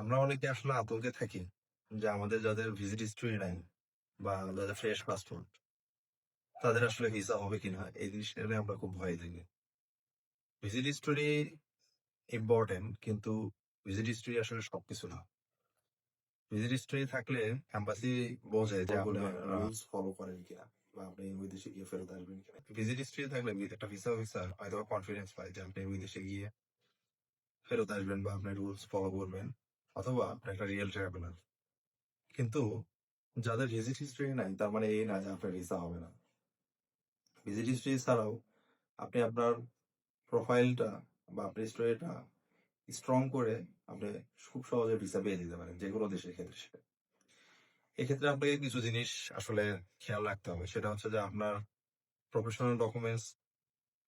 আমরা অনেকে আসলে আতঙ্কে থাকি যে আমাদের যাদের ভিজিট হিস্টরি নাই বা যাদের ফ্রেশ পাসপোর্ট তাদের আসলে ভিসা হবে কিনা এই জিনিসটা নিয়ে আমরা খুব ভয় থাকি। ভিজিট হিস্টোরি ইম্পর্টেন্ট কিন্তু ভিজিট হিস্টোরি আসলে সবকিছু না। ভিজিট হিস্টোরি থাকলে এম্বাসি বোঝে যে আপনি রুলস ফলো করেন কিনা বা আপনি ওই দেশে গিয়ে ফেরত আসবেন কিনা। ভিজিট হিস্টোরি থাকলে একটা ভিসা অফিসার হয়তো কনফিডেন্স পায় যে আপনি ওই দেশে গিয়ে ফেরত আসবেন বা আপনি রুলস ফলো করবেন। অথবা একটা রিয়েল ট্রাভেলার কিন্তু যাদের ভিজিট হিস্ট্রি নাই, তার মানে এই না যে আপনার ভিসা হবে না। ভিজিট হিস্ট্রি ছাড়াও আপনি আপনার প্রোফাইলটা বা আপনার স্টোরিটা স্ট্রং করে আপনি খুব সহজে ভিসা পেয়ে যেতে পারেন যে কোনো দেশের ক্ষেত্রে সেটা। এক্ষেত্রে আপনাকে কিছু জিনিস আসলে খেয়াল রাখতে হবে। সেটা হচ্ছে যে আপনার প্রফেশনাল ডকুমেন্টস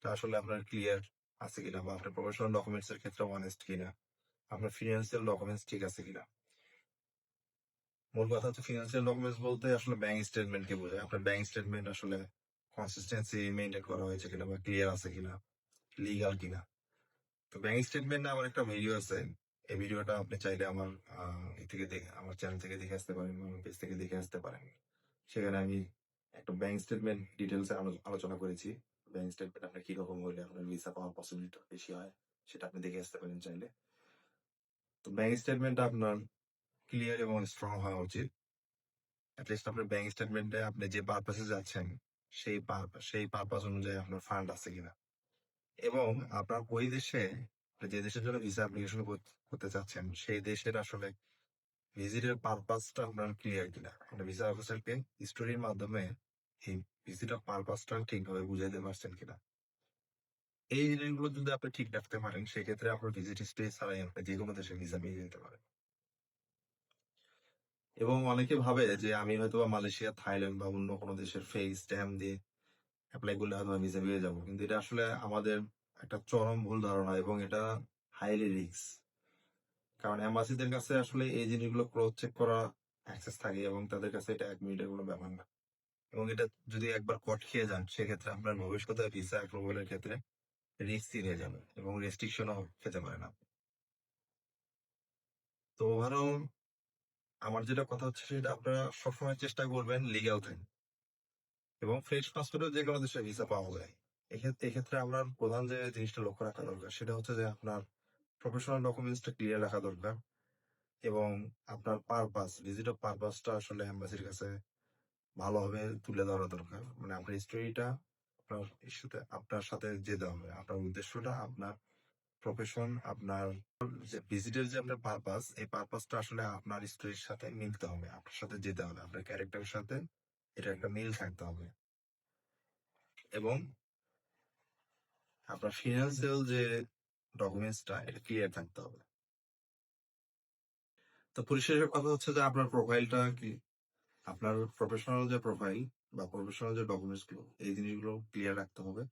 আসলে আপনার ক্লিয়ার আছে কিনা বা আপনার প্রফেশনাল ডকুমেন্টস এর ক্ষেত্রে অনেস্ট কিনা। আপনার ফিনান্সিয়াল ডকুমেন্টস ঠিক আছে কিনা? মূল কথা হচ্ছে ফিনান্সিয়াল ডকুমেন্টস বলতে আসলে ব্যাংক স্টেটমেন্ট কে বোঝায়। আপনার ব্যাংক স্টেটমেন্ট আসলে কনসিস্টেন্সি মেনটেন করা হয়েছে কিনা বা ক্লিয়ার আছে কিনা লিগাল কিনা। তো ব্যাংক স্টেটমেন্ট আমার একটা ভিডিও আছে। এই ভিডিওটা আপনি চাইলে আমার ই থেকে দেখে, আমার চ্যানেল থেকে দেখে আসতে পারেন আমার পেজ থেকে দেখে আসতে পারেন। সেখানে আমি একটা ব্যাংক স্টেটমেন্ট ডিটেলস আলোচনা করেছি। ব্যাংক স্টেটমেন্ট আপনার কীরকম হলে আপনার ভিসা পাওয়ার পসিবিলিটি বেশি হয়, সেটা আপনি দেখে আসতে পারেন চাইলে। তো ব্যাংক স্টেটমেন্ট আপনার ক্লিয়ার এবং স্ট্রং হওয়া উচিত। অ্যাটলিস্ট আপনার ব্যাংক স্টেটমেন্টে আপনি যে পারপাসে যাচ্ছেন, সেই পারপাস সেই পারপাস অনুযায়ী আপনার ফান্ড আছে কিনা। এবং আপনার ওই দেশে যে দেশের জন্য ভিসা অ্যাপ্লিকেশন করতে চাচ্ছেন, সেই দেশের আসলে ভিজিটের পারপাসটা আপনার ক্লিয়ার কিনা। আপনি ভিসা অফিসারকে স্টোরির মাধ্যমে এই ভিজিটের পারপাসটা ঠিকভাবে বুঝাইতে পারছেন কিনা। এই জিনিসগুলো যদি আপনি ঠিক রাখতে পারেন, সেক্ষেত্রে আপনার ভিজিট হিস্ট্রি ছাড়াই আপনি যে কোনো দেশে ভিসা পেয়ে যেতে পারেন। এবং অনেকে ভাবে যে আমি হয়তো বা মালয়েশিয়া, থাইল্যান্ড বা অন্য কোনো দেশের ফেস স্ট্যাম্প দিয়ে অ্যাপ্লাই করলে হয়তো ভিসা পেয়ে যাব। কিন্তু এটা আসলে আমাদের একটা চরম ভুল ধারণা এবং এটা হাইলি রিস্ক কারণ এম্বাসিদের কাছে আসলে এই জিনিসগুলো ক্রস চেক করা অ্যাক্সেস থাকে এবং তাদের কাছে এটা এক মিনিটের কোনো ব্যাপার না। এবং এটা যদি একবার কট খেয়ে যান, সেক্ষেত্রে আপনার ভবিষ্যতে ভিসা অ্যাপ্রুভালের ক্ষেত্রে রিস্ক হয়ে যাবে এবং রেস্ট্রিকশনও খেতে পারেন আপনি তো ওভারঅল আমার যেটা কথা হচ্ছে সেটা আপনারা সবসময় চেষ্টা করবেন লিগ্যাল থাকবে এবং ফ্রেশ পাসপোর্টে যে কোনো দেশে ভিসা পাওয়া যায়। এক্ষেত্রে এক্ষেত্রে আপনার প্রধান যে জিনিসটা লক্ষ্য রাখা দরকার সেটা হচ্ছে যে আপনার প্রফেশনাল ডকুমেন্টসটা ক্লিয়ার রাখা দরকার এবং আপনার পারপাস ভিজিটের পারপাসটা আসলে এম্বাসির কাছে ভালোভাবে তুলে ধরা দরকার। মানে আপনার স্টোরিটা আপনার ইস্যুতে আপনার সাথে যেতে হবে। আপনার উদ্দেশ্যটা, আপনার প্রফেশন আপনার যে ভিজিটের যে আপনার পারপাস এই পারপাসটা আসলে আপনার স্টোরির সাথে মিলতে হবে। আপনার সাথে যেতে হবে। আপনার ক্যারেক্টারের সাথে এটা একটা মিল থাকতে হবে। এবং আপনার ফিনান্সিয়াল যে ডকুমেন্টসটা এটা ক্লিয়ার থাকতে হবে। তো পরিশেষের কথা হচ্ছে যে আপনার প্রোফাইলটা কি? আপনার প্রফেশনাল যে প্রোফাইল বা প্রফেশনাল যে ডকুমেন্টসগুলো, এই জিনিসগুলো ক্লিয়ার রাখতে হবে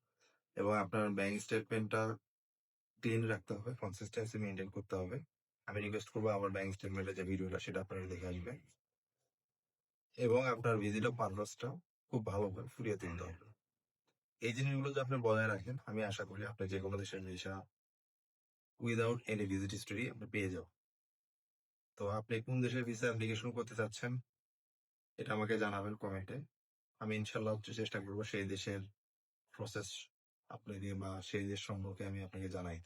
এবং আপনার ব্যাংক স্টেটমেন্টটা ক্লিন রাখতে হবে কনসিস্টেন্সি মেনটেন করতে হবে। আমি রিকোয়েস্ট করব আমার ব্যাংক স্টেটমেন্টের যে ভিডিওটা সেটা আপনারা দেখে আসবেন। এবং আপনার ভিজিটর পারপাসটা খুব ভালোভাবে ফুরিয়ে তুলতে হবে। এই জিনিসগুলো যদি আপনি বজায় রাখেন, আমি আশা করি আপনি যে কোনো দেশের visa without any visit history আপনি পেয়ে যাবেন। তো আপনি কোন দেশের ভিসা অ্যাপ্লিকেশন করতে চাচ্ছেন এটা আমাকে জানাবেন কমেন্টে। আমি ইনশাল্লাহ চেষ্টা করব সেই দেশের প্রসেস আপনাকে বা সেই দেশ সম্পর্কে আমি আপনাকে জানাই